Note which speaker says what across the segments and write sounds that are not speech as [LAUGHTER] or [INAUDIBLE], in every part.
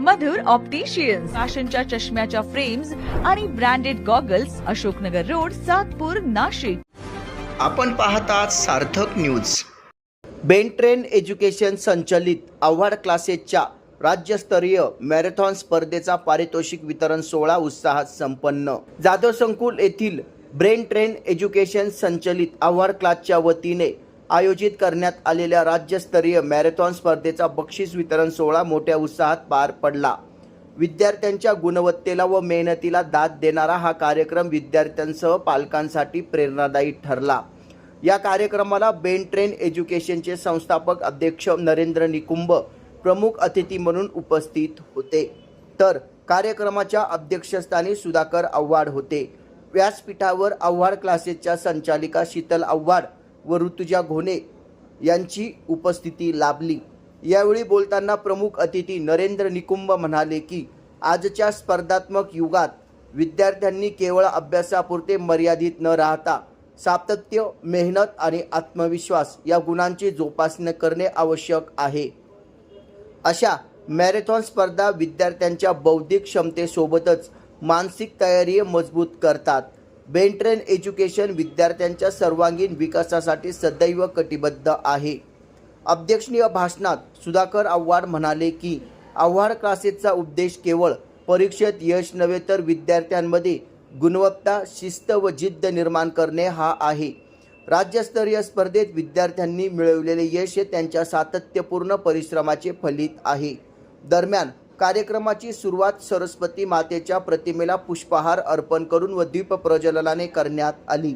Speaker 1: मधुर opticians फॅशनच्या चष्म्याच्या frames आणि branded goggles Ashoknagar road Satpur Nashik.
Speaker 2: आपण पाहतात सार्थक न्यूज बेंट्रेन एज्युकेशन संचलित आव्हाड क्लासेसच्या राज्यस्तरीय मॅरेथॉन स्पर्धेचा पारितोषिक वितरण सोहळा उत्साहात संपन्न. जाधव संकुल येथील ब्रेन ट्रेन एज्युकेशन संचलित आव्हाड क्लासच्या वतीने आयोजित करण्यात आलेल्या राज्यस्तरीय मॅरेथॉन स्पर्धेचा बक्षीस वितरण सोहळा मोठ्या उत्साहात पार पडला. विद्यार्थ्यांच्या गुणवत्तेला व मेहनतीला दाद देणारा हा कार्यक्रम विद्यार्थ्यांसह पालकांसाठी प्रेरणादायी ठरला. या कार्यक्रमाला बेन ट्रेन एज्युकेशनचे संस्थापक अध्यक्ष नरेंद्र निकुंभ प्रमुख अतिथी म्हणून उपस्थित होते. तर कार्यक्रमाच्या अध्यक्षस्थानी सुधाकर आव्हाड होते. व्यासपीठावर आव्हाड क्लासेसच्या संचालिका शीतल आव्हाड व ऋतुजा घोणे यांची उपस्थिती लाभली. यावेळी बोलताना प्रमुख अतिथी नरेंद्र निकुंभ म्हणाले की आजच्या स्पर्धात्मक युगात विद्यार्थ्यांनी केवळ अभ्यासापुरते मर्यादित न राहता सातत्य मेहनत आणि आत्मविश्वास या गुणांची जोपासना करणे आवश्यक आहे. अशा मॅरेथॉन स्पर्धा विद्यार्थ्यांच्या बौद्धिक क्षमतेसोबतच मानसिक तयारी मजबूत करतात. बेंट्रेन एज्युकेशन विद्यार्थ्यांच्या सर्वांगीण विकासासाठी सदैव कटिबद्ध आहे. अध्यक्षनीय भाषणात सुधाकर आव्हाड म्हणाले की आव्हाड क्लासेसचा उद्देश केवळ परीक्षेत यश नव्हे तर विद्यार्थ्यांमध्ये गुणवत्ता शिस्त व जिद्द निर्माण करणे हा आहे. राज्यस्तरीय स्पर्धेत विद्यार्थ्यांनी मिळवलेले यश हे त्यांच्या सातत्यपूर्ण परिश्रमाचे फलित आहे. दरम्यान कार्यक्रमाची सुरुवात सरस्वती मातेच्या प्रतिमेला पुष्पहार अर्पण करून व दीप प्रज्वलनाने करण्यात आली.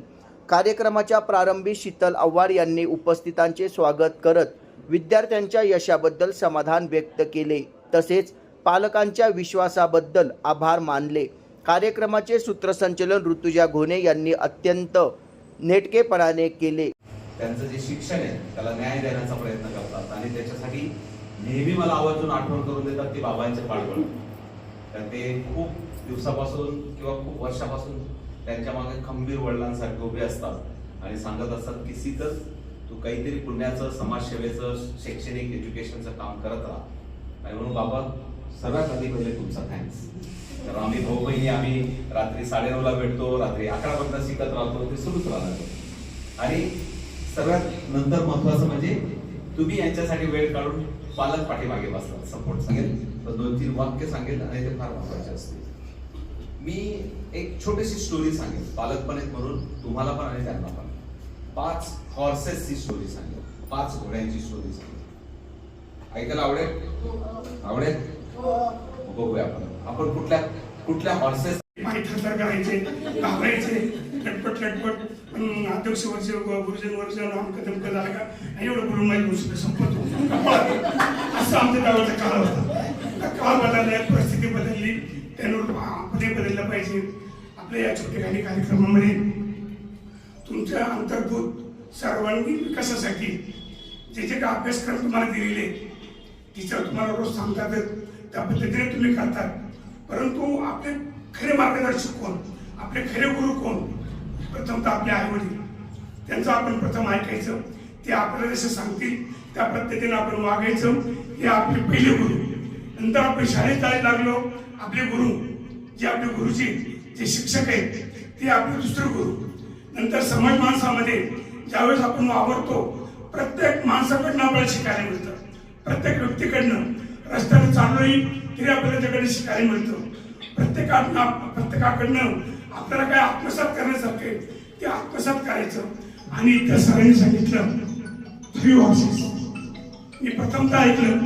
Speaker 2: कार्यक्रमाच्या प्रारंभी शीतल आव्हाड यांनी उपस्थितांचे स्वागत करत विद्यार्थ्यांच्या यशाबद्दल समाधान व्यक्त केले. तसेच पालकांच्या विश्वासाबद्दल आभार मानले. कार्यक्रमाचे सूत्रसंचलन ऋतुजा घोणे यांनी अत्यंत नेटकेपणाने केले.
Speaker 3: त्यांचं जे शिक्षण आहे त्याला न्याय देण्याचा प्रयत्न करतात आणि त्याच्यासाठी नेहमी मला आवर्जून आठवण करून देतात ते बाबांचे पाठवण तर ते खूप दिवसापासून किंवा खूप वर्षापासून त्यांच्या मागे खंबीर वडिलांसारखे उभे असतात आणि सांगत असतात की सीतच तू काहीतरी पुण्याचं समाजसेवेचं शैक्षणिक एज्युकेशनचं काम करत राहा. आणि म्हणून बाबा सर्वात आधी पहिले तुमचा थँक्स तर आम्ही भाऊ बहिणी आम्ही रात्री साडेनऊला भेटतो रात्री अकरापर्यंत शिकत राहतो ते सुरूच राहणार आणि सगळ्यात नंतर महत्वाचं म्हणजे तुम्ही यांच्यासाठी वेळ काढून पालक पाठीमागे बसला सपोर्ट सांगेल. तर दोन तीन वाक्य सांगेल आणि ते फार महत्त्वाचे असते मी एक छोटीशी स्टोरी सांगेल. पालक पण आहेत म्हणून तुम्हाला पण आणि त्यांना पण. पाच हॉर्सेसची स्टोरी सांगेल. पाच घोड्यांची स्टोरी सांगेल. ऐकायला आवडेल? आवडेल? बघूया आपण. आपण कुठल्या कुठल्या हॉर्सेस
Speaker 4: करायचे घाबरायचे. लटपट लटपट अध्यक्ष वर्ष गुरुजन वर्ष अमकं तमकं झालं का? आणि एवढं बोलून माहीत गोष्ट संपत असं आमच्या गावाचा काळ होता. काळ बदलला परिस्थिती बदलली. त्यानुसार ते बदललं पाहिजे. आपल्या या छोटेखानी कार्यक्रमामध्ये तुमच्या अंतर्भूत सर्वांगीण विकासासाठी जे जे काही अभ्यासक्रम तुम्हाला दिलेले टीचर तुम्हाला रोज सांगतातच त्या पद्धतीने तुम्ही करतात. परंतु आपले खरे मार्गदर्शक कोण? आपले खरे गुरु कोण? प्रथमतः आपले आई वडील. त्यांचं आपण प्रथम ऐकायचं. ते आपल्याला जसं सांगतील त्या पद्धतीने आपण वागायचं. हे आपले पहिले गुरु. नंतर आपण शाळेत जायला लागलो. आपले गुरु जे आपले गुरुजी जे शिक्षक आहेत ते आपले दुसरे गुरु. नंतर समाज माणसामध्ये ज्यावेळेस आपण वावरतो प्रत्येक माणसाकडनं आपल्याला शिकायला मिळतं. प्रत्येक व्यक्तीकडनं. रस्त्याने चाललोय तरी आपल्याला त्याकडे शिकायला मिळतं. प्रत्येकाकडनं प्रत्येकाकडनं आपल्याला काय आत्मसात करण्यासारखे ते आत्मसात करायचं. आणि त्या सरांनी सांगितलं थ्री हॉर्सेस मी प्रथमतः ऐकलं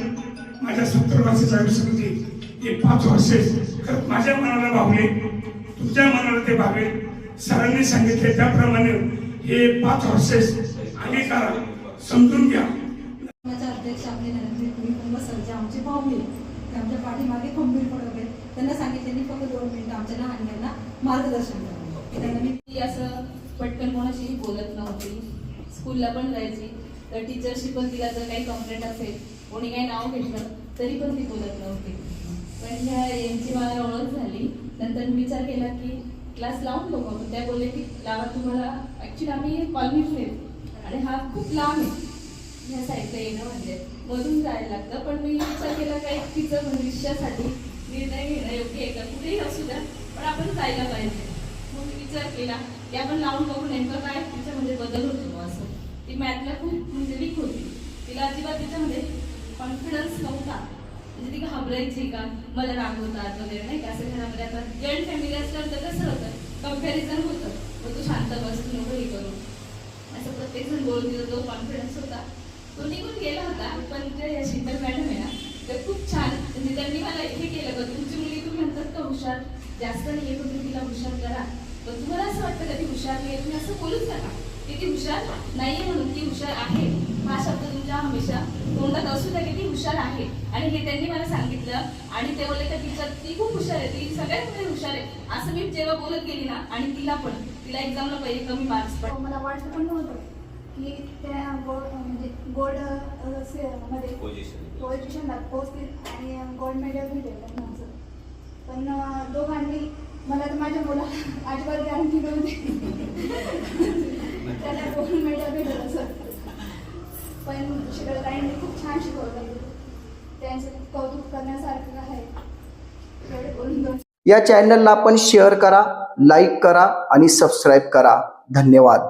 Speaker 4: माझ्या सत्तर वर्षाच्या आयुष्यामध्ये हे पाच हॉर्सेस खरं माझ्या मनाला भावले तुमच्या मनाला ते भावे सरांनी सांगितले त्याप्रमाणे हे पाच हॉर्सेस अंगीकारा समजून घ्या.
Speaker 5: अध्यक्ष आपले नरेंद्र कुलकुंभ सर आमचे पाहुणे आमच्या पाठीमागे खंबीर पडत आहेत. त्यांना सांगितले मी फक्त दोन मिनिटं आमच्या लहान मुलांना मार्गदर्शन करावं त्यांना मी
Speaker 6: ती असं पटकन कोणाशीही बोलत नव्हती. स्कूलला पण जायची. तर टीचरशी पण तिला जर काही कंप्लेंट असेल कोणी काही नाव घेतलं तरी पण ती बोलत नव्हती. पण ह्या यांची मला ओळख झाली. नंतर मी विचार केला की क्लास लावून बघू आपण त्या बोलले की लावा तुम्हाला ॲक्च्युली आम्ही कॉलनीतले आणि हा खूप लांब आहे. ह्या साईडला येणं म्हणजे. मधून जायला लागतं. पण मी विचार केला का एकटीचं भविष्यासाठी निर्णय घेणं योग्य आहे का? कुठेही असू द्या पण आपण जायला पाहिजे. मग मी विचार केला की आपण लावून बघू नेमकं काय तिच्यामध्ये बदल होतो असं. ती मॅथला खूप म्हणजे वीक होती. तिला अजिबात तिच्यामध्ये कॉन्फिडन्स नव्हता. म्हणजे ती घाबरायची का? मला रागवतात वगैरे नाही का? असं घरामध्ये आता जॉईंट फॅमिली असल्यावर तर कसं होतं? कंपॅरिझन होतं. मग तू शांत बस तू नको हे करू. असं प्रत्येक जण बोलून तिचा जो कॉन्फिडन्स होता. तो निघून गेला होता पण ते शीतल मॅडम आहे तर खूप छान. म्हणजे त्यांनी मला हे केलं का तुमची मुली तुम्ही म्हणतात का हुशार? जास्त नाही आहे तुम्ही तिला हुशार करा. पण तुम्हाला असं वाटतं का ती हुशार नाही तुम्ही असं बोलूच नका. की ती हुशार नाही म्हणून ती हुशार आहे. हा शब्द तुमच्या हमेशा तोंडात असू द्या की ती हुशार आहे. आणि हे त्यांनी मला सांगितलं. आणि ते बोलले का तिच्यात ती खूप हुशार आहे. ती सगळ्यात मुली हुशार आहे. असं मी जेव्हा बोलत गेली ना आणि तिला पण तिला एक्झामला पहिले कमी मार्क्स पण
Speaker 7: मला वाटलं पण नव्हतं. की त्या गोल्ड म्हणजे गोल्डमध्ये
Speaker 3: पोझिशन
Speaker 7: पोझिशनला पोहोचतील आणि गोल्ड मेडल भेटेल त्यांना पण दोघांनी मला तर माझ्या मुलाला [LAUGHS] अजिबात गॅरंटी नव्हती. [LAUGHS] त्याला गोल्ड मेडल भेटेल असं. पण शिकवताईंनी खूप छान शिकवलं. त्यांचं कौतुक करण्यासारखं आहे. एवढे बोलून दोन
Speaker 2: या चॅनलला आपण शेअर करा लाईक करा आणि सबस्क्राईब करा. धन्यवाद.